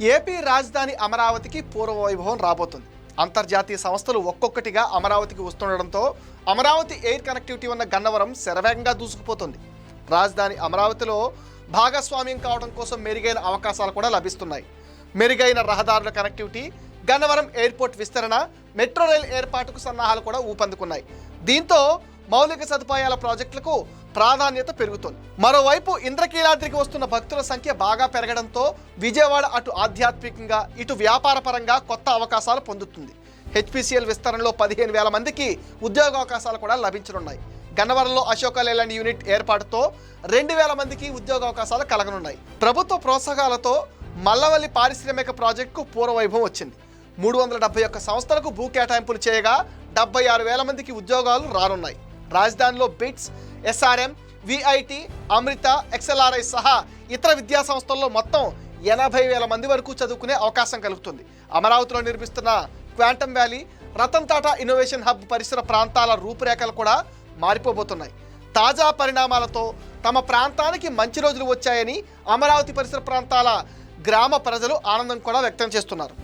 AP రాజధాని అమరావతికి పూర్వ వైభవం రాబోతుంది. అంతర్జాతీయ సంస్థలు ఒక్కొక్కటిగా అమరావతికి వస్తుండడంతో అమరావతి ఎయిర్ కనెక్టివిటీ ఉన్న గన్నవరం శరవేగంగా దూసుకుపోతుంది. రాజధాని అమరావతిలో భాగస్వామ్యం కావడం కోసం మెరుగైన అవకాశాలు కూడా లభిస్తున్నాయి. మెరుగైన రహదారుల కనెక్టివిటీ గన్నవరం ఎయిర్పోర్ట్ విస్తరణ మెట్రో రైల్ ఏర్పాటుకు సన్నాహాలు కూడా ఊపందుకున్నాయి. దీంతో మౌలిక సదుపాయాల ప్రాజెక్టులకు ప్రాధాన్యత పెరుగుతోంది. మరోవైపు ఇంద్రకీలాద్రికి వస్తున్న భక్తుల సంఖ్య బాగా పెరగడంతో విజయవాడ అటు ఆధ్యాత్మికంగా ఇటు వ్యాపారపరంగా కొత్త అవకాశాలు పొందుతుంది. హెచ్పిసిఎల్ విస్తరణలో పదిహేను వేల మందికి ఉద్యోగ అవకాశాలు కూడా లభించనున్నాయి. గన్నవరంలో అశోక లేలాండ్ యూనిట్ ఏర్పాటుతో రెండు వేల మందికి ఉద్యోగ అవకాశాలు కలగనున్నాయి. ప్రభుత్వ ప్రోత్సాహాలతో మల్లవల్లి పారిశ్రామిక ప్రాజెక్టుకు పూర్వవైభవం వచ్చింది. మూడు వందల డెబ్బై ఒక్క సంస్థలకు భూ కేటాయింపులు చేయగా డెబ్బై ఆరు వేల మందికి ఉద్యోగాలు రానున్నాయి. రాజధానిలో BITS SRM VIT Amrita XLRI సహా ఇతర విద్యా సంస్థల్లో మొత్తం ఎనభై వేల మంది వరకు చదువుకునే అవకాశం కలుగుతుంది. అమరావతిలో నిర్మిస్తున్న quantum valley Ratan Tata innovation hub పరిసర ప్రాంతాల రూపురేఖలు కూడా మారిపోబోతున్నాయి. తాజా పరిణామాలతో తమ ప్రాంతానికి మంచి రోజులు వచ్చాయని అమరావతి పరిసర ప్రాంతాల గ్రామ ప్రజలు ఆనందం కూడా వ్యక్తం చేస్తున్నారు.